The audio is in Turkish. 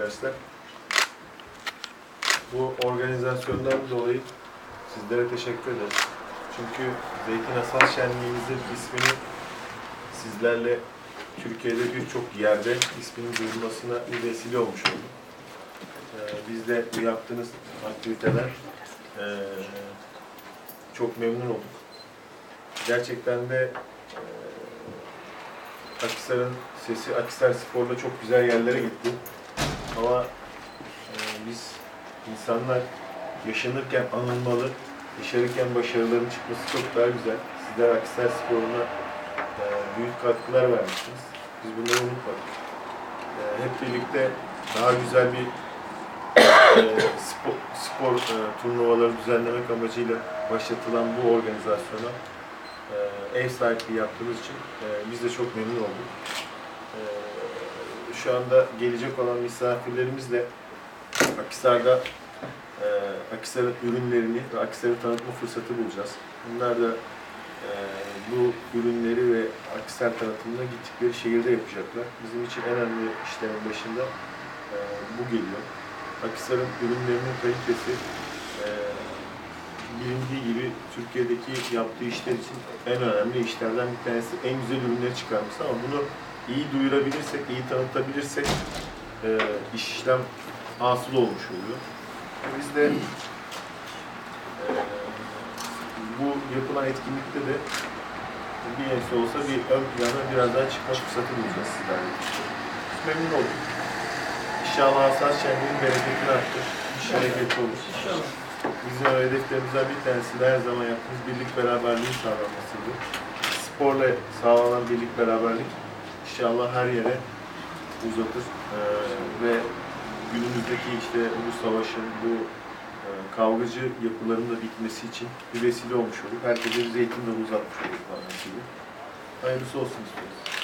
Arkadaşlar bu organizasyondan dolayı sizlere teşekkür ederiz. Çünkü Zeytin Asal Şenliğimizin ismini sizlerle Türkiye'de birçok yerde isminin duyulmasına bir vesile olmuş oldu. Ee, biz de bu yaptığınız aktiviteler ee, çok memnun olduk. Gerçekten de ee, Akisar'ın sesi Akisar Spor'la çok güzel yerlere gitti. Ama e, biz insanlar yaşanırken anılmalı, yaşarken başarıların çıkması çok daha güzel. Sizler Akisar Sporu'na e, büyük katkılar vermişsiniz. Biz bunları unutmadık. E, hep birlikte daha güzel bir e, spor, spor e, turnuvaları düzenlemek amacıyla başlatılan bu organizasyona e, ev sahipliği yaptığımız için e, biz de çok memnun olduk. E, şu anda gelecek olan misafirlerimizle Akisar'da e, Akisar'ın ürünlerini ve Akisar'ı tanıtma fırsatı bulacağız. Bunlar da e, bu ürünleri ve Akisar tanıtımını gittikleri şehirde yapacaklar. Bizim için en önemli işlerin başında e, bu geliyor. Akisar'ın ürünlerinin kalitesi e, bilindiği gibi Türkiye'deki yaptığı işler için en önemli işlerden bir tanesi en güzel ürünleri çıkarması ama bunu iyi duyurabilirsek, iyi tanıtabilirsek e, işlem asıl olmuş oluyor. Biz de e, bu yapılan etkinlikte de bir yenisi olsa bir ön plana biraz daha çıkma fırsatı bulacağız sizlerle. Memnun olduk. İnşallah Hassas Şenliğin bereketini arttır. Bereketli olur. Bizim hedeflerimizden bir tanesi de her zaman yaptığımız birlik beraberliğin sağlanmasıydı. Sporla sağlanan birlik beraberlik inşallah her yere uzatır Ee, ve günümüzdeki işte bu savaşın, bu e, kavgacı yapıların da bitmesi için bir vesile olmuş olduk. Herkese bir zeytin dalı uzatmış olduk. Hayırlısı olsun istiyoruz.